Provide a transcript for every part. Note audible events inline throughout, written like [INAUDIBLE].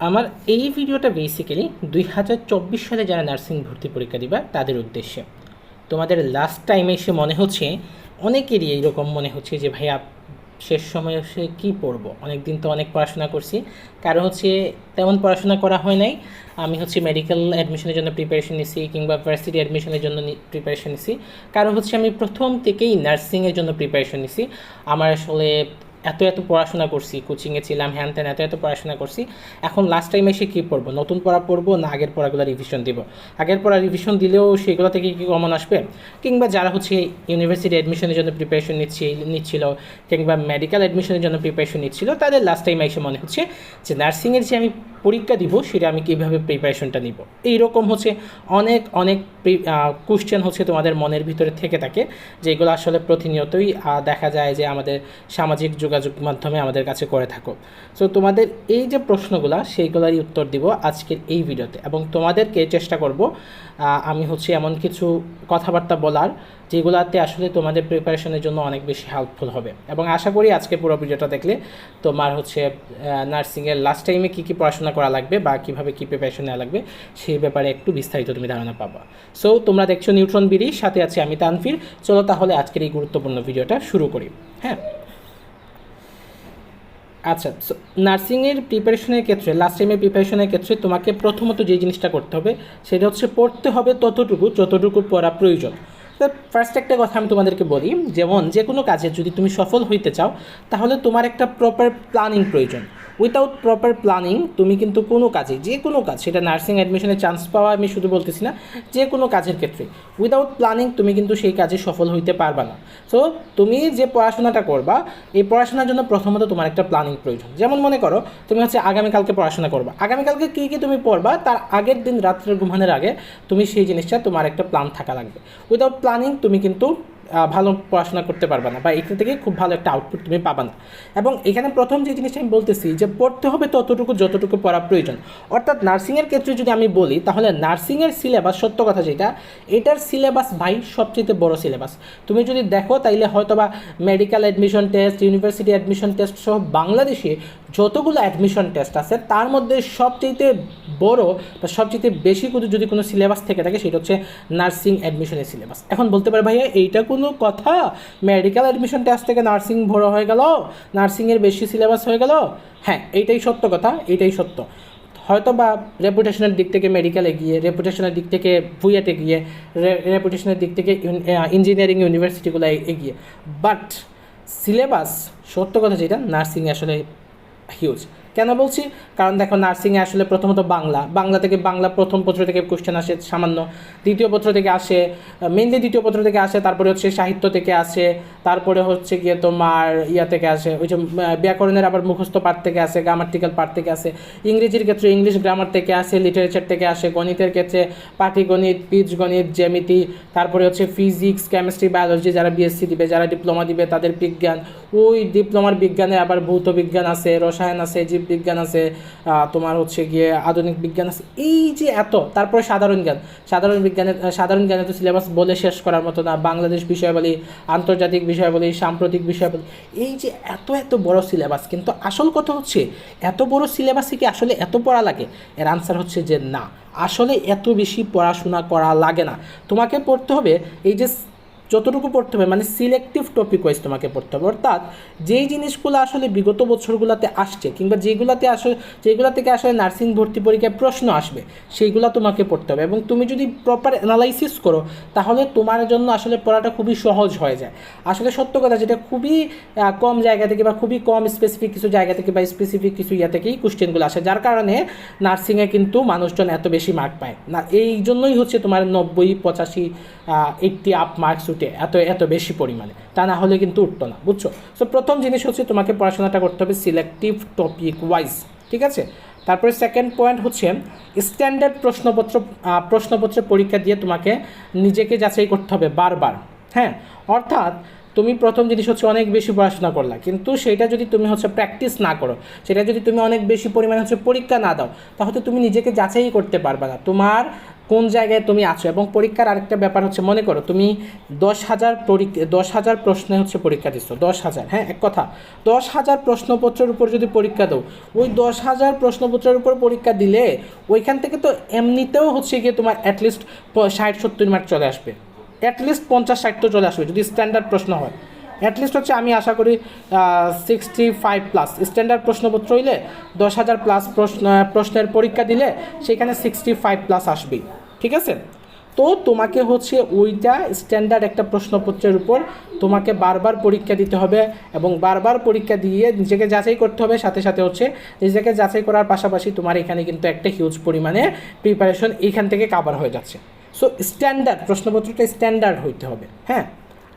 আমার এই ভিডিওটা বেসিক্যালি দুই হাজার চব্বিশ সালে যারা নার্সিং ভর্তি পরীক্ষা দিবা, তাদের উদ্দেশ্যে। তোমাদের লাস্ট টাইমে এসে মনে হচ্ছে, অনেকেরই এইরকম মনে হচ্ছে যে, ভাইয়া, শেষ সময় এসে কী পড়ব? অনেক দিন তো অনেক পড়াশোনা করছি। কারও হচ্ছে তেমন পড়াশোনা করা হয় নাই। আমি হচ্ছে মেডিকেল অ্যাডমিশনের জন্য প্রিপারেশন নিছি কিংবা ভার্সিটি অ্যাডমিশনের জন্য প্রিপারেশন নিছি। কারও হচ্ছে আমি প্রথম থেকেই নার্সিংয়ের জন্য প্রিপারেশন নিছি। আমার আসলে এত এত পড়াশোনা করছি কোচিংয়ে ছিলাম, হ্যান ত্যান, এত এত পড়াশোনা করছি। এখন লাস্ট টাইম এসে কী পড়ব? নতুন পড়া পড়ব না আগের পড়াগুলো রিভিশন দিব? আগের পড়া রিভিশন দিলেও সেগুলো থেকে কি কমন আসবে? কিংবা যারা হচ্ছে ইউনিভার্সিটি অ্যাডমিশনের জন্য প্রিপারেশন নিচ্ছি, নিচ্ছিল, কিংবা মেডিকেল অ্যাডমিশনের জন্য প্রিপারেশন নিচ্ছিল, তাদের লাস্ট টাইম এসে মনে হচ্ছে যে নার্সিংয়ের যে আমি পরীক্ষা দিব, সেটা আমি কীভাবে প্রিপারেশনটা নিব? এইরকম হচ্ছে অনেক অনেক কোশ্চেন হচ্ছে তোমাদের মনের ভিতরে থেকে থাকে, যেগুলো আসলে প্রতিনিয়তই দেখা যায় যে আমাদের সামাজিক যোগাযোগ মাধ্যমে আমাদের কাছে করে থাকো। সো তোমাদের এই যে প্রশ্নগুলো, সেইগুলোরই উত্তর দিব আজকের এই ভিডিওতে এবং তোমাদেরকে চেষ্টা করব আমি হচ্ছে এমন কিছু কথাবার্তা বলার যেগুলাতে আসলে তোমাদের প্রিপারেশনের জন্য অনেক বেশি হেল্পফুল হবে। এবং আশা করি আজকে পুরো ভিডিওটা দেখলে তোমার হচ্ছে নার্সিংয়ের লাস্ট টাইমে কী কী পড়াশোনা করা লাগবে বা কীভাবে কী প্রিপারেশন নেওয়া লাগবে সেই ব্যাপারে একটু বিস্তারিত তুমি ধারণা পাবা। সো তোমরা দেখছ নিউট্রন বিড়ি সাথে আছে আমি তানফির চলো তাহলে আজকের এই গুরুত্বপূর্ণ ভিডিওটা শুরু করি। হ্যাঁ? আচ্ছা নার্সিংয়ের প্রিপারেশনের ক্ষেত্রে লাস্ট টাইমের প্রিপারেশনের ক্ষেত্রে তোমাকে প্রথমত যে জিনিসটা করতে হবে, সেটা হচ্ছে পড়তে হবে ততটুকু, যতটুকু পড়া প্রয়োজন। ফার্স্ট একটা কথা আমি তোমাদেরকে বলি, যেমন যে কোনো কাজে যদি তুমি সফল হইতে চাও, তাহলে তোমার একটা প্রপার প্ল্যানিং প্রয়োজন। উইথাউট প্রপার প্ল্যানিং তুমি কিন্তু কোনো কাজে, যে কোনো কাজ, সেটা নার্সিং অ্যাডমিশনে চান্স পাওয়া আমি শুধু বলতেছি না, যে কোনো কাজের ক্ষেত্রে উইথাউট প্ল্যানিং তুমি কিন্তু সেই কাজে সফল হইতে পারবা না। সো তুমি যে পড়াশোনাটা করবা, এই পড়াশোনার জন্য প্রথমত তোমার একটা প্ল্যানিং প্রয়োজন। যেমন মনে করো, তুমি হচ্ছে আগামীকালকে পড়াশোনা করবা। আগামীকালকে কী কী তুমি পড়বা, তার আগের দিন রাত্রে ঘুমানোর আগে, তুমি সেই জিনিসটা তোমার একটা প্ল্যান থাকা লাগবে। উইদাউট প্ল্যানিং তুমি কিন্তু ভালো পড়াশোনা করতে পারবে না বা এখান থেকে খুব ভালো একটা আউটপুট তুমি পাবে না। এবং এখানে প্রথম যে জিনিসটা আমি বলতেছি যে পড়তে হবে ততটুকু যতটুকু পড়া প্রয়োজন। অর্থাৎ নার্সিংয়ের ক্ষেত্রে যদি আমি বলি, তাহলে নার্সিংয়ের সিলেবাস সত্য কথা যেটা, এটার সিলেবাস ভাই সবচেয়ে বড় সিলেবাস তুমি যদি দেখো তাইলে হয়তো বা medical admission test university admission test সহ বাংলাদেশে যতগুলো অ্যাডমিশন টেস্ট আছে, তার মধ্যে সবচেয়ে বড় বা সবচেয়ে বেশি কোনো যদি কোনো সিলেবাস থেকে থাকে, সেটা হচ্ছে নার্সিং অ্যাডমিশনের সিলেবাস এখন বলতে পারে, ভাইয়া, এইটা কোনো কথা? মেডিকেল অ্যাডমিশন টেস্ট থেকে নার্সিং বড় হয়ে গেল? নার্সিংয়ের বেশি সিলেবাস হয়ে গেল? হ্যাঁ এইটাই সত্য কথা, এইটাই সত্য। হয়তো বা রেপুটেশনের দিক থেকে মেডিকেলে গিয়ে রেপুটেশনের দিক থেকে ভুইয়াতে গিয়ে রেপুটেশনের দিক থেকে ইঞ্জিনিয়ারিং ইউনিভার্সিটিগুলো এগিয়ে। বাট সিলেবাস সত্য কথা যেটা নার্সিংয়ে আসলে হিউজ কেন বলছি? কারণ দেখো নার্সিংয়ে আসলে প্রথমত বাংলা। বাংলা থেকে বাংলা প্রথম পত্র থেকে কোশ্চেন আসে সামান্য। দ্বিতীয় পত্র থেকে আসে মেনলি দ্বিতীয় পত্র থেকে আসে, তারপরে হচ্ছে সাহিত্য থেকে আসে, তারপরে হচ্ছে গিয়ে তোমার ইয়া থেকে আসে, ওই যে ব্যাকরণের আবার মুখস্থ পাঠ থেকে আসে গ্রামার্টিক্যাল পাঠ থেকে আসে। ইংরেজির ক্ষেত্রে ইংলিশ গ্রামার থেকে আসে লিটারেচার থেকে আসে, গণিতের ক্ষেত্রে পাটিগণিত বীজগণিত জ্যামিতি, তারপরে হচ্ছে ফিজিক্স কেমিস্ট্রি বায়োলজি যারা বিএসসি দিবে, যারা ডিপ্লোমা দিবে, তাদের বিজ্ঞান। ওই ডিপ্লোমার বিজ্ঞানে আবার ভৌত বিজ্ঞান আছে, রসায়ন আছে জীববিজ্ঞান আছে তোমার হচ্ছে গিয়ে আধুনিক বিজ্ঞান আছে, এই যে এত, তারপরে সাধারণ জ্ঞান, সাধারণ বিজ্ঞানের সাধারণ জ্ঞানে তো সিলেবাস বলে শেষ করার মতো না, বাংলাদেশ বিষয়াবলী, আন্তর্জাতিক বিষয়াবলী, সাম্প্রতিক বিষয়াবলী, এই যে এত এত বড় সিলেবাস কিন্তু আসল কথা হচ্ছে, এত বড় সিলেবাসে কি আসলে এত পড়া লাগে? এর আনসার হচ্ছে যে না, আসলে এত বেশি পড়াশোনা করা লাগে না। তোমাকে পড়তে হবে, এই যে যতটুকু পড়তে হবে মানে সিলেক্টিভ টপিক ওয়াইজ তোমাকে পড়তে হবে। অর্থাৎ যেই জিনিসগুলো আসলে বিগত বছরগুলোতে আসছে কিংবা যেগুলোতে আসলে, যেগুলো থেকে আসলে নার্সিং ভর্তি পরীক্ষায় প্রশ্ন আসবে, সেইগুলো তোমাকে পড়তে হবে। এবং তুমি যদি প্রপার অ্যানালাইসিস করো, তাহলে তোমার জন্য আসলে পড়াটা খুবই সহজ হয়ে যায়। আসলে সত্য কথা যেটা খুবই কম জায়গা থেকে বা খুবই কম স্পেসিফিক কিছু জায়গা থেকে বা স্পেসিফিক কিছু ইয়া থেকেই কোশ্চেনগুলো আসে, যার কারণে নার্সিংয়ে কিন্তু মানুষজন এত বেশি মার্ক পায়। না, এই জন্যই হচ্ছে তোমার নব্বই, পঁচাশি এইটটি আপ মার্কস উঠে এত এত বেশি পরিমাণে তা না হলে কিন্তু উঠতো না বুঝছ? সো প্রথম জিনিস হচ্ছে তোমাকে পড়াশোনাটা করতে হবে সিলেক্টিভ টপিক ওয়াইজ ঠিক আছে? তারপরে সেকেন্ড পয়েন্ট হচ্ছে স্ট্যান্ডার্ড প্রশ্নপত্র আহ, প্রশ্নপত্রের পরীক্ষা দিয়ে তোমাকে নিজেকে যাচাই করতে হবে বারবার হ্যাঁ? অর্থাৎ তুমি প্রথম জিনিস হচ্ছে অনেক বেশি পড়াশোনা করলা কিন্তু সেটা যদি তুমি হচ্ছে প্র্যাকটিস না করো সেটা যদি তুমি অনেক বেশি পরিমাণে হচ্ছে পরীক্ষা না দাও তাহলে তুমি নিজেকে যাচাই করতে পারবে না। তোমার কোন জায়গায় তুমি আছো? এবং পরীক্ষার আরেকটা ব্যাপার হচ্ছে, মনে করো তুমি দশ হাজার পরীক্ষা, দশ হাজার প্রশ্নে হচ্ছে পরীক্ষা দিচ্ছ দশ হাজার হ্যাঁ এক কথা। দশ হাজার প্রশ্নপত্রের উপর যদি পরীক্ষা দাও, ওই দশ হাজার প্রশ্নপত্রের উপর পরীক্ষা দিলে ওইখান থেকে তো এমনিতেও হচ্ছে গিয়ে তোমার অ্যাটলিস্ট ষাট, সত্তর মার্ক চলে আসবে। অ্যাটলিস্ট পঞ্চাশ, ষাট তো চলে আসবে, যদি স্ট্যান্ডার্ড প্রশ্ন হয়। অ্যাটলিস্ট হচ্ছে আমি আশা করি সিক্সটি ফাইভ প্লাস স্ট্যান্ডার্ড প্রশ্নপত্র হইলে দশ হাজার প্লাস প্রশ্ন প্রশ্নের পরীক্ষা দিলে সেখানে সিক্সটি ফাইভ প্লাস আসবেই। ঠিক আছে? তো তোমাকে হচ্ছে ওইটা স্ট্যান্ডার্ড একটা প্রশ্নপত্রের উপর তোমাকে বারবার পরীক্ষা দিতে হবে এবং বারবার পরীক্ষা দিয়ে নিজেকে যাচাই করতে হবে। সাথে সাথে হচ্ছে নিজেকে যাচাই করার পাশাপাশি তোমার এখানে কিন্তু একটা হিউজ পরিমাণে প্রিপারেশন এইখান থেকে কাভার হয়ে যাচ্ছে। সো স্ট্যান্ডার্ড প্রশ্নপত্রটা স্ট্যান্ডার্ড হইতে হবে। হ্যাঁ?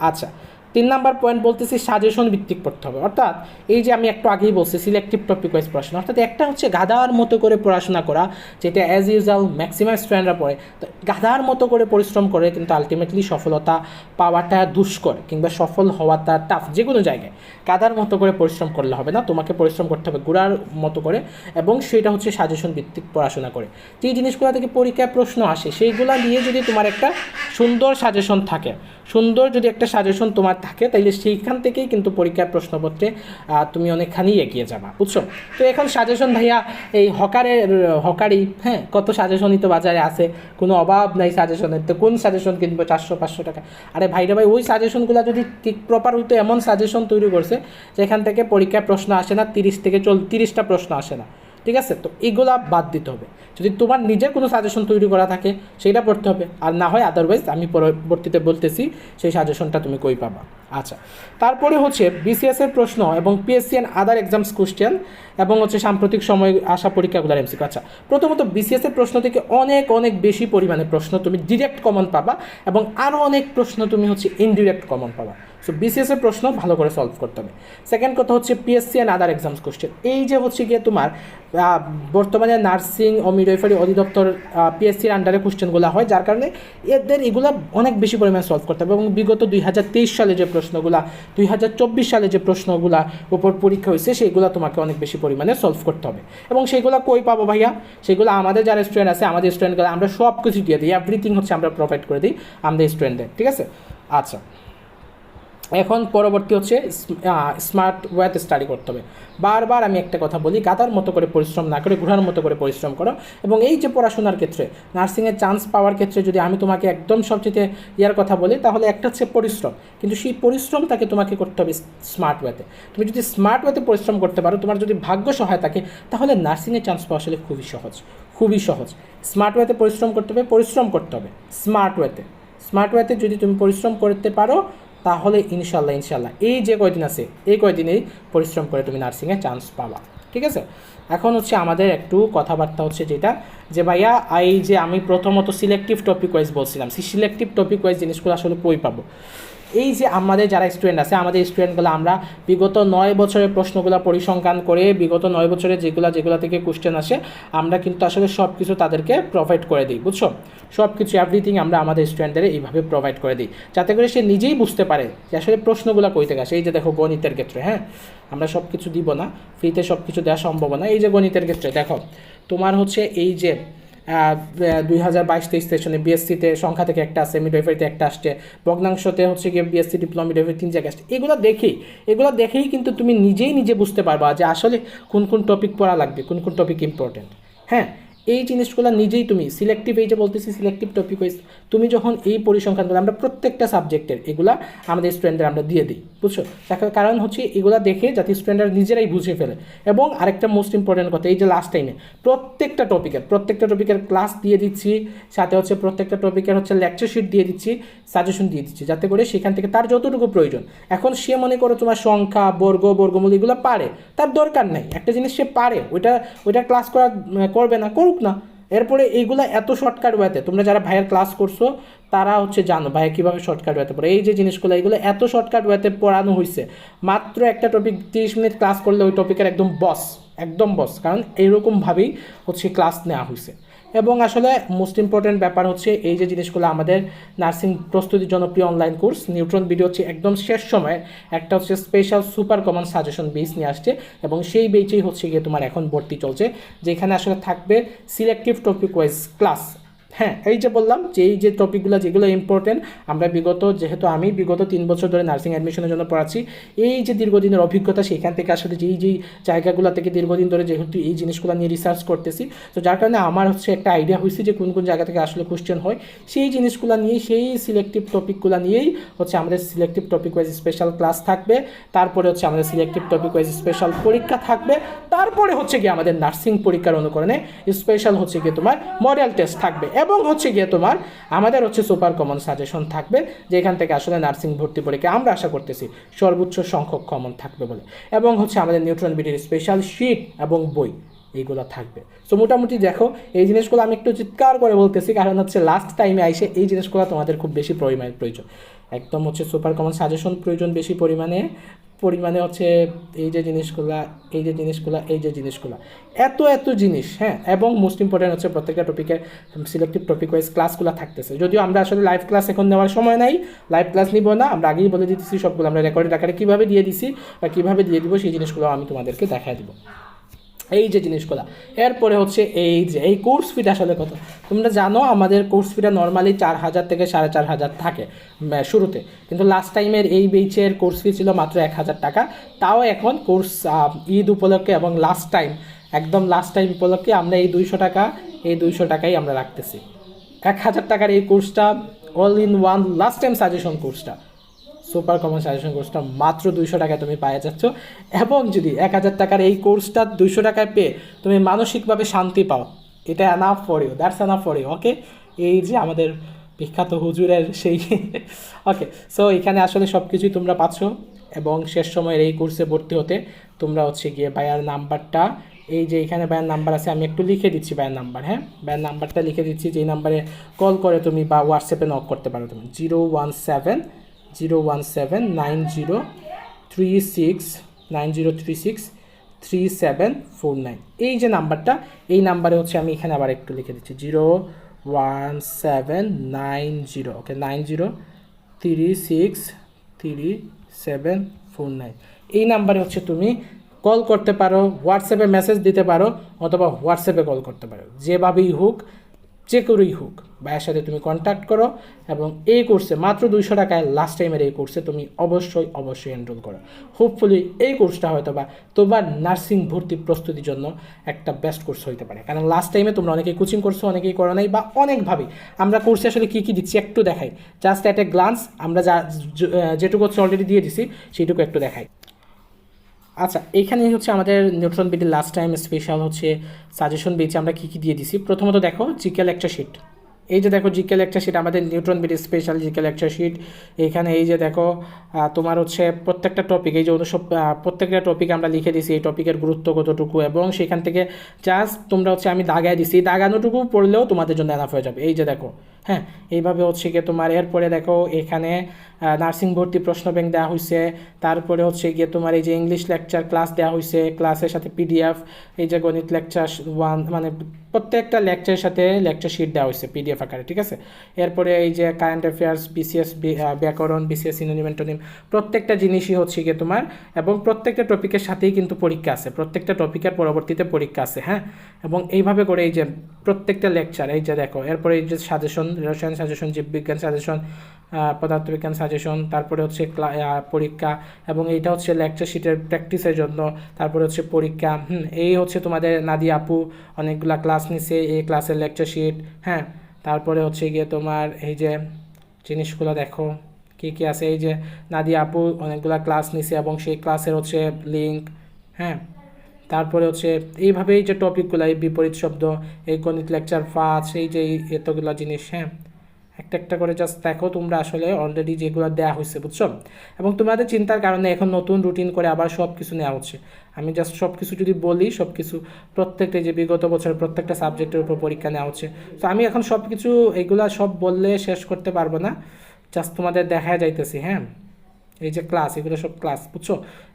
আচ্ছা। তিন নাম্বার পয়েন্ট বলতেছি সাজেশন ভিত্তিক পড়তে হবে। অর্থাৎ এই যে আমি একটু আগেই বলছি সিলেক্টিভ টপিক ওয়াইজ পড়াশোনা। অর্থাৎ একটা হচ্ছে গাধার মতো করে পড়াশোনা করা, যেটা অ্যাজ ইউজুয়াল ম্যাক্সিমাম স্টুডেন্টরা পড়ে। তো গাধার মতো করে পরিশ্রম করে কিন্তু আলটিমেটলি সফলতা পাওয়াটা দুষ্কর কিংবা সফল হওয়াটা টাফ যে কোনো জায়গায়। গাধার মতো করে পরিশ্রম করলে হবে না, তোমাকে পরিশ্রম করতে হবে গুড়ার মতো করে এবং সেটা হচ্ছে সাজেশন ভিত্তিক পড়াশোনা করে। যেই জিনিসগুলো থেকে পরীক্ষায় প্রশ্ন আসে, সেইগুলো নিয়ে যদি তোমার একটা সুন্দর সাজেশন থাকে সুন্দর যদি একটা সাজেশন তোমার থাকে, তাইলে সেইখান থেকেই কিন্তু পরীক্ষার প্রশ্নপত্রে তুমি অনেকখানি এগিয়ে যাবা, বুঝছ? তো এখন সাজেশন ভাইয়া, এই হকারের হকারই হ্যাঁ কত সাজেশনই তো বাজারে আছে, কোনো অভাব নাই সাজেশনের তো কোন সাজেশন কিনবো চারশো, পাঁচশো টাকা আরে ভাইরা ভাই, ওই সাজেশনগুলো যদি ঠিক প্রপার হইতো, এমন সাজেশন তৈরি করছে, যেখান থেকে পরীক্ষায় প্রশ্ন আসে না, তিরিশ থেকে চল, তিরিশটা প্রশ্ন আসে না। ঠিক আছে? তো এগুলা বাদ দিতে হবে। যদি তোমার নিজের কোনো সাজেশন তৈরি করা থাকে, সেটা পড়তে হবে। আর না হয় আদারওয়াইজ আমি পরবর্তীতে বলতেছি সেই সাজেশনটা তুমি কই পাবা। আচ্ছা তারপরে হচ্ছে বিসিএস এর প্রশ্ন এবং PSC and other exams question এবং হচ্ছে সাম্প্রতিক সময় আসা পরীক্ষাগুলোর এমসিকিউ আচ্ছা প্রথমত বিসিএসের প্রশ্ন থেকে অনেক অনেক বেশি পরিমাণে প্রশ্ন তুমি ডিরেক্ট কমন পাবা এবং আরও অনেক প্রশ্ন তুমি হচ্ছে ইনডিরেক্ট কমন পাবা। সো বিসিএস এর প্রশ্ন ভালো করে সলভ করতে হবে। সেকেন্ড কথা হচ্ছে PSC and other exams question এই যে হচ্ছে গিয়ে তোমার বর্তমানে নার্সিং ও মিডওয়াইফারি অধিদপ্তর পিএসসির আন্ডারে কোশ্চেনগুলো হয়, যার কারণে এদের এগুলো অনেক বেশি পরিমাণে সলভ করতে হবে এবং বিগত দুই হাজার তেইশ সালে যে প্রশ্নগুলা, দুই হাজার চব্বিশ সালে যে প্রশ্নগুলা উপর পরীক্ষা হয়েছে, সেইগুলো তোমাকে অনেক বেশি পরিমাণে সলভ করতে হবে। এবং সেগুলো কই পাবো ভাইয়া? সেগুলো আমাদের যারা স্টুডেন্ট আছে, আমাদের স্টুডেন্টগুলো আমরা সব কিছু দিয়ে দিই। এভরিথিং হচ্ছে আমরা প্রোভাইড করে দিই আমাদের স্টুডেন্টদের ঠিক আছে? আচ্ছা। এখন পরবর্তী হচ্ছে স্মার্ট ওয়েতে স্টাডি করতে হবে। বারবার আমি একটা কথা বলি, গাদার মতো করে পরিশ্রম না করে, ঘোড়ার মতো করে পরিশ্রম করো। এবং এই যে পড়াশোনার ক্ষেত্রে নার্সিংয়ের চান্স পাওয়ার ক্ষেত্রে যদি আমি তোমাকে একদম সবচেয়ে ইয়ার কথা বলি, তাহলে একটা হচ্ছে পরিশ্রম। কিন্তু সেই পরিশ্রমটাকে তোমাকে করতে হবে স্মার্ট ওয়েতে তুমি যদি স্মার্ট ওয়েতে পরিশ্রম করতে পারো, তোমার যদি ভাগ্য সহায় থাকে, তাহলে নার্সিংয়ের চান্স পাওয়া আসলে খুবই সহজ খুবই সহজ। স্মার্ট ওয়েতে পরিশ্রম করতে হবে, পরিশ্রম করতে হবে। স্মার্ট ওয়েতে স্মার্ট ওয়েতে যদি তুমি পরিশ্রম করতে পারো তাহলে ইনশাল্লাহ ইনশাল্লাহ এই যে কয়দিন আছে, এই কয়দিনেই পরিশ্রম করে তুমি নার্সিংয়ে চান্স পাবা। ঠিক আছে? এখন হচ্ছে আমাদের একটু কথাবার্তা হচ্ছে যেটা, যে ভাইয়া, এই যে আমি প্রথমত সিলেক্টিভ টপিক ওয়াইজ বলছিলাম, সেই সিলেক্টিভ টপিক ওয়াইজ জিনিসগুলো আসলে কই পাবো? এই যে আমাদের যারা স্টুডেন্ট আছে, আমাদের স্টুডেন্টগুলো আমরা বিগত নয় বছরের প্রশ্নগুলো পরিসংখ্যান করে, বিগত নয় বছরে যেগুলো যেগুলো থেকে কোশ্চেন আসে, আমরা কিন্তু আসলে সব কিছু তাদেরকে প্রোভাইড করে দিই, বুঝছ? সব কিছু এভরিথিং আমরা আমাদের স্টুডেন্টদের এইভাবে প্রোভাইড করে দিই। যাতে করে সে নিজেই বুঝতে পারে যে আসলে প্রশ্নগুলো কই থেকে আসে। এই যে দেখো গণিতের ক্ষেত্রে হ্যাঁ? আমরা সব কিছু দিব না ফ্রিতে সব কিছু দেওয়া সম্ভব না। এই যে গণিতের ক্ষেত্রে, দেখো, তোমার হচ্ছে এই যে দুই হাজার বাইশ তেইশ সেশনে বিএসসিতে সংখ্যা থেকে একটা আসছে মিডওয়াইফারিতে একটা আসছে, ভগ্নাংশতে হচ্ছে গিয়ে বিএসসি ডিপ্লোমা মিডওয়াইফারি তিন জায়গায় আসছে এগুলো দেখেই এগুলো দেখেই কিন্তু তুমি নিজেই নিজে বুঝতে পারবা যে আসলে কোন কোন টপিক পড়া লাগবে, কোন কোন টপিক ইম্পর্টেন্ট হ্যাঁ? এই জিনিসগুলো নিজেই তুমি সিলেক্টিভ এই যে বলতেছি সিলেক্টিভ টপিক ওয়াইজ তুমি যখন এই পরিসংখ্যানগুলো আমরা প্রত্যেকটা সাবজেক্টের এগুলা আমাদের স্টুডেন্টদের আমরা দিয়ে দিই, বুঝছ? তার কারণ হচ্ছে এগুলা দেখে যাতে স্টুডেন্টরা নিজেরাই বুঝে ফেলে। এবং আরেকটা মোস্ট ইম্পর্টেন্ট কথা, এই যে লাস্ট টাইমে প্রত্যেকটা টপিকের প্রত্যেকটা টপিকের ক্লাস দিয়ে দিচ্ছি, সাথে হচ্ছে প্রত্যেকটা টপিকের হচ্ছে লেকচার শিট দিয়ে দিচ্ছি সাজেশন দিয়ে দিচ্ছি, যাতে করে সেখান থেকে তার যতটুকু প্রয়োজন। এখন সে মনে করো তোমার সংখ্যা, বর্গ, বর্গমূল এগুলো পারে, তার দরকার নাই। একটা জিনিস সে পারে, ওইটা ওইটা ক্লাস করা করবে না, করুক না, এরপরে এইগুলো এত শর্টকাট ওয়েতে তোমরা যারা ভাইয়ের ক্লাস করছ, তারা হচ্ছে জানো ভাইয়া কীভাবে শর্টকাট ওয়েতে পড়ে। এই যে জিনিসগুলো এইগুলো এত শর্টকাট ওয়েতে পড়ানো হয়েছে মাত্র একটা টপিক তিরিশ মিনিট ক্লাস করলে ওই টপিকের একদম বস একদম বস কারণ এইরকমভাবেই হচ্ছে ক্লাস নেওয়া হয়েছে এবং আসলে মোস্ট ইম্পর্টেন্ট ব্যাপার হচ্ছে এই যে জিনিসগুলো আমাদের নার্সিং প্রস্তুতি জনপ্রিয় অনলাইন কোর্স নিউট্রন ভিডিও হচ্ছে একদম শেষ সময়ে একটা হচ্ছে special super common suggestion base নিয়ে আসছে এবং সেই বেচেই হচ্ছে গিয়ে তোমার এখন ভর্তি চলছে, যেখানে আসলে থাকবে সিলেক্টিভ টপিক ওয়াইজ ক্লাস হ্যাঁ এই যে বললাম যে এই যে টপিকগুলো যেগুলো ইম্পর্টেন্ট আমরা বিগত, যেহেতু আমি বিগত তিন বছর ধরে নার্সিং অ্যাডমিশনের জন্য পড়াচ্ছি, এই যে দীর্ঘদিনের অভিজ্ঞতা সেখান থেকে আসলে যেই যেই জায়গাগুলো থেকে দীর্ঘদিন ধরে যেহেতু এই জিনিসগুলো নিয়ে রিসার্চ করতেছি, তো যার কারণে আমার হচ্ছে একটা আইডিয়া হয়েছে যে কোন কোন জায়গা থেকে আসলে কোশ্চেন হয়। সেই জিনিসগুলো নিয়ে সেই সিলেক্টিভ টপিকগুলো নিয়েই হচ্ছে আমাদের selective topic wise special class থাকবে, তারপরে হচ্ছে আমাদের সিলেক্টিভ টপিক ওয়াইজ স্পেশাল পরীক্ষা থাকবে, তারপরে হচ্ছে গিয়ে আমাদের নার্সিং পরীক্ষার অনুকরণে স্পেশাল হচ্ছে গিয়ে তোমার মডেল টেস্ট থাকবে। এবং হচ্ছে গিয়ে তোমার আমাদের হচ্ছে সুপার কমন সাজেশন থাকবে যেখান থেকে আসলে নার্সিং ভর্তি পরীক্ষা আমরা আশা করতেছি সর্বোচ্চ সংখ্যক কমন থাকবে বলে। এবং হচ্ছে আমাদের নিউট্রন বিডির স্পেশাল শিট এবং বই, এইগুলো থাকবে। সো মোটামুটি দেখো, এই জিনিসগুলো আমি একটু চিৎকার করে বলতেছি, কারণ হচ্ছে লাস্ট টাইমে আইসে এই জিনিসগুলো তোমাদের খুব বেশি পরিমাণে প্রয়োজন। একদম হচ্ছে সুপার কমন সাজেশন প্রয়োজন বেশি পরিমাণে। পরিমাণে হচ্ছে এই যে জিনিসগুলা, এই যে জিনিসগুলা, এই যে জিনিসগুলা। এত এত জিনিস হ্যাঁ? এবং মোস্ট ইম্পর্টেন্ট হচ্ছে প্রত্যেকটা টপিকে সিলেক্টিভ টপিক ওয়াইজ ক্লাসগুলো থাকতেছে। যদিও আমরা আসলে লাইভ ক্লাস এখন নেওয়ার সময় নাই লাইভ ক্লাস নিব না, আমরা আগেই বলে দিতেছি সবগুলো। আমরা রেকর্ডেড আকারে কীভাবে দিয়ে দিছি বা কীভাবে দিয়ে দিব, সেই জিনিসগুলো আমি তোমাদেরকে দেখা দিব। এই যে জিনিসগুলো। এরপরে হচ্ছে এই যে, এই কোর্স ফিটা আসলে কত? তোমরা জানো আমাদের কোর্স ফিটা নর্মালি চার হাজার থেকে সাড়ে চার হাজার থাকে শুরুতে। কিন্তু লাস্ট টাইমের এই বেচের কোর্স ফি ছিল মাত্র এক হাজার টাকা। তাও এখন কোর্স ঈদ উপলক্ষে এবং লাস্ট টাইম একদম লাস্ট টাইম উপলক্ষে আমরা এই দুইশো টাকা, এই দুইশো টাকাই আমরা রাখতেছি। এক হাজার টাকার এই কোর্সটা all in one last time suggestion কোর্সটা সুপার কমন সাজেশন কোর্সটা মাত্র দুইশো টাকায় তুমি পাওয়া যাচ্ছ। এবং যদি এক হাজার টাকার এই কোর্সটা দুইশো টাকায় পেয়ে তুমি মানসিকভাবে শান্তি পাও, এটা enough for you that's enough for you okay এই যে আমাদের বিখ্যাত হুজুরের সেই [LAUGHS] ওকে সো এখানে আসলে সব কিছুই তোমরা পাচ্ছ এবং শেষ সময়ের এই কোর্সে ভর্তি হতে তোমরা হচ্ছে গিয়ে বায়ার নাম্বারটা, এই যে এখানে ব্যান নাম্বার আছে, আমি একটু লিখে দিচ্ছি ব্যান নাম্বার হ্যাঁ? ব্যান নাম্বারটা লিখে দিচ্ছি, যেই নাম্বারে কল করে তুমি বা হোয়াটসঅ্যাপে নক করতে পারো তুমি zero one seven zero one seven nine zero three six nine zero three six three seven four nine এই যে নাম্বারটা, এই নাম্বারে হচ্ছে আমি এখানে আবার একটু লিখে দিচ্ছি zero one seven nine zero okay nine zero three six three seven four nine এই নাম্বারে হচ্ছে তুমি কল করতে পারো হোয়াটসঅ্যাপে মেসেজ দিতে পারো, অথবা হোয়াটসঅ্যাপে কল করতে পারো, যেভাবেই হোক যে করেই হোক, ভাইয়ের সাথে তুমি কন্ট্যাক্ট করো এবং এই কোর্সে মাত্র দুইশো টাকায় লাস্ট টাইমের এই কোর্সে তুমি অবশ্যই অবশ্যই এনরোল করো। হোপফুলি এই কোর্সটা হয়তো বা তোমার নার্সিং ভর্তি প্রস্তুতির জন্য একটা বেস্ট কোর্স হইতে পারে। কারণ লাস্ট টাইমে তোমরা অনেকেই কোচিং করছ, অনেকেই করো নাই বা অনেকভাবে আমরা কোর্সে আসলে কী কী দিচ্ছি একটু দেখাই। জাস্ট অ্যাট এ গ্লান্স আমরা যা যেটুকু হচ্ছে অলরেডি দিয়ে দিছি, সেইটুকু একটু দেখাই। আচ্ছা এখানে হচ্ছে আমাদের নিউট্রন বিডির লাস্ট টাইম স্পেশাল হচ্ছে সাজেশন পেয়েছি আমরা কী কী দিয়ে দিছি। প্রথমত দেখো জিকে একটা শিট এই যে দেখো জিকে লেকচার শিট আমাদের নিউট্রন বিডির স্পেশাল জিকে লেকচার শিট এখানে এই যে দেখো তোমার হচ্ছে প্রত্যেকটা টপিক এই যে অনুসব প্রত্যেকটা টপিক আমরা লিখে দিছি, এই টপিকের গুরুত্ব কতটুকু এবং সেখান থেকে জাস্ট তোমরা হচ্ছে আমি দাগায় দিছি, দাগানোটুকু পড়লেও তোমাদের জন্য এনাফ হয়ে যাবে। এই যে দেখো হ্যাঁ এইভাবে হচ্ছে গিয়ে তোমার এরপরে দেখো এখানে নার্সিং ভর্তি প্রশ্ন ব্যাংক দেওয়া হয়েছে তারপরে হচ্ছে গিয়ে তোমার এই যে ইংলিশ লেকচার ক্লাস দেওয়া হয়েছে ক্লাসের সাথে পিডিএফ এই যে গণিত লেকচার ওয়ান মানে প্রত্যেকটা লেকচারের সাথে লেকচার শিট দেওয়া হয়েছে পিডিএফ আকারে, ঠিক আছে? এরপরে এই যে কারেন্ট অ্যাফেয়ার্স বিসিএস ব্যাকরণ বিসিএস সিনোনিমেন্টোনিম প্রত্যেকটা জিনিসই হচ্ছে গিয়ে তোমার, এবং প্রত্যেকটা টপিকের সাথেই কিন্তু পরীক্ষা আছে। প্রত্যেকটা টপিকের পরবর্তীতে পরীক্ষা আছে হ্যাঁ? এবং এইভাবে করে এই যে প্রত্যেকটা লেকচার এই যে দেখো, এরপরে এই যে সাজেশন রসায়ন সাজেশন জীববিজ্ঞান সাজেশন পদার্থবিজ্ঞান সাজেশন তারপরে হচ্ছে পরীক্ষা এবং এইটা হচ্ছে লেকচার শিটের প্র্যাকটিসের জন্য, তারপরে হচ্ছে পরীক্ষা, হুম, এই হচ্ছে তোমাদের নাদি আপু অনেকগুলা ক্লাস নিছে এই ক্লাসের লেকচার শিট হ্যাঁ তারপরে হচ্ছে গিয়ে তোমার এই যে জিনিসগুলো দেখো, কী কী আছে, এই যে নাদি আপু অনেকগুলা ক্লাস নিছে এবং সেই ক্লাসের হচ্ছে লিঙ্ক হ্যাঁ তারপরে হচ্ছে এইভাবেই যে টপিকগুলো এই বিপরীত শব্দ, এই গণিত লেকচার পাঁচ এই যে এই এতগুলো জিনিস হ্যাঁ? একটা একটা করে জাস্ট দেখো তোমরা আসলে অলরেডি যেগুলো দেওয়া হয়েছে বুঝছ? এবং তোমাদের চিন্তার কারণে এখন নতুন রুটিন করে আবার সব কিছু নেওয়া হচ্ছে। আমি জাস্ট সব কিছু যদি বলি সব কিছু প্রত্যেকটা যে বিগত বছরের প্রত্যেকটা সাবজেক্টের উপর পরীক্ষা নেওয়া হচ্ছে। তো আমি এখন সব কিছু এগুলা সব বললে শেষ করতে পারব না। জাস্ট তোমাদের দেখা যাইতেছি হ্যাঁ? এই যে ক্লাস এগুলো সব ক্লাস বুঝছ?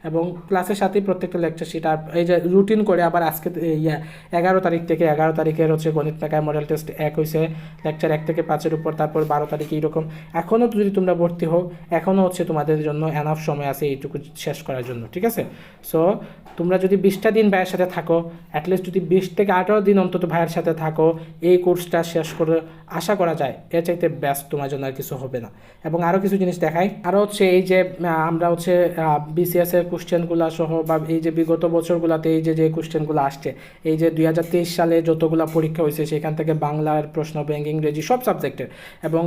এবং ক্লাসের সাথেই প্রত্যেকটা লেকচার শিট আর এই যে রুটিন করে আবার আজকে ইয়া, এগারো তারিখ থেকে, এগারো তারিখের হচ্ছে গণিত মেকায় মডেল টেস্ট এক হয়েছে লেকচার এক থেকে পাঁচের উপর, তারপর বারো তারিখ এইরকম। এখনও যদি তোমরা ভর্তি হোক এখনও হচ্ছে তোমাদের জন্য এনাফ সময় আছে এইটুকু শেষ করার জন্য, ঠিক আছে? সো তোমরা যদি বিশটা দিন ভাইয়ের সাথে থাকো অ্যাটলিস্ট যদি বিশ থেকে আঠারো দিন অন্তত ভাইয়ের সাথে থাকো, এই কোর্সটা শেষ করে আশা করা যায়, এর চাইতে ব্যস্ত তোমার জন্য আর কিছু হবে না। এবং আরও কিছু জিনিস দেখায় আরও হচ্ছে এই যে আমরা হচ্ছে বিসিএস এর কোশ্চেনগুলো সহ বা এই যে বিগত বছরগুলোতে এই যে যে কোশ্চেনগুলো আসছে, এই যে দুই হাজার তেইশ সালে যতগুলো পরীক্ষা হয়েছে, সেখান থেকে বাংলার প্রশ্ন ব্যাংক ইংরেজি সব সাবজেক্টের। এবং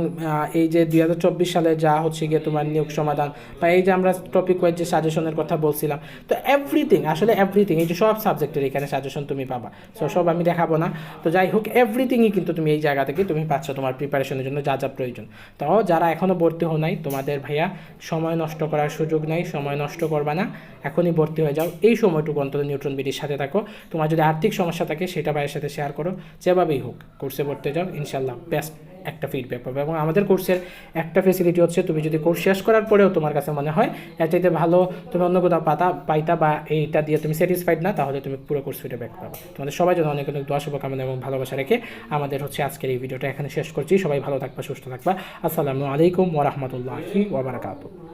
এই যে দুই হাজার চব্বিশ সালে যা হচ্ছে গিয়ে তোমার নিয়োগ সমাধান বা এই যে আমরা টপিক ওয়াইজ যে সাজেশনের কথা বলছিলাম, তো এভরিথিং আসলে এভরিথিং এই যে সব সাবজেক্টের এখানে সাজেশন তুমি পাবা। সো সব আমি দেখাবো না। তো যাই হোক এভরিথিংই কিন্তু তুমি এই জায়গা থেকে তুমি পাচ্ছ তোমার প্রিপারেশনের জন্য যা যা প্রয়োজন। তো যারা এখনও ভর্তি হো নাই, তোমাদের ভাইয়া, সময় নষ্ট করার সুযোগ নাই, সময় নষ্ট করবা না। এখনই ভর্তি হয়ে যাও। এই সময়টুকু অন্তত নিউট্রন বিডির সাথে থাকো। তোমার যদি আর্থিক সমস্যা থাকে, সেটা ভাইয়ের সাথে শেয়ার করো। যেভাবেই হোক কোর্সে ভর্তি যাও। ইনশাল্লাহ বেস্ট একটা ফিডব্যাক পাবে। এবং আমাদের কোর্সের একটা ফেসিলিটি হচ্ছে, তুমি যদি কোর্স শেষ করার পরেও তোমার কাছে মনে হয়, এর চাইতে ভালো তুমি অন্য কোথাও পাতা, পাইতা বা এইটা দিয়ে তুমি স্যাটিসফাইড না, তাহলে তুমি পুরো কোর্স ফিডব্যাক পাবে। তোমাদের সবাই জন্য অনেক অনেক দোয়া, শুভকামনা এবং ভালোবাসা রেখে আমাদের হচ্ছে আজকের এই ভিডিওটা এখানে শেষ করছি। সবাই ভালো থাকবা, সুস্থ থাকবা। আসসালামু আলাইকুম ওরহমতুল্লাহি ওবরাকাতু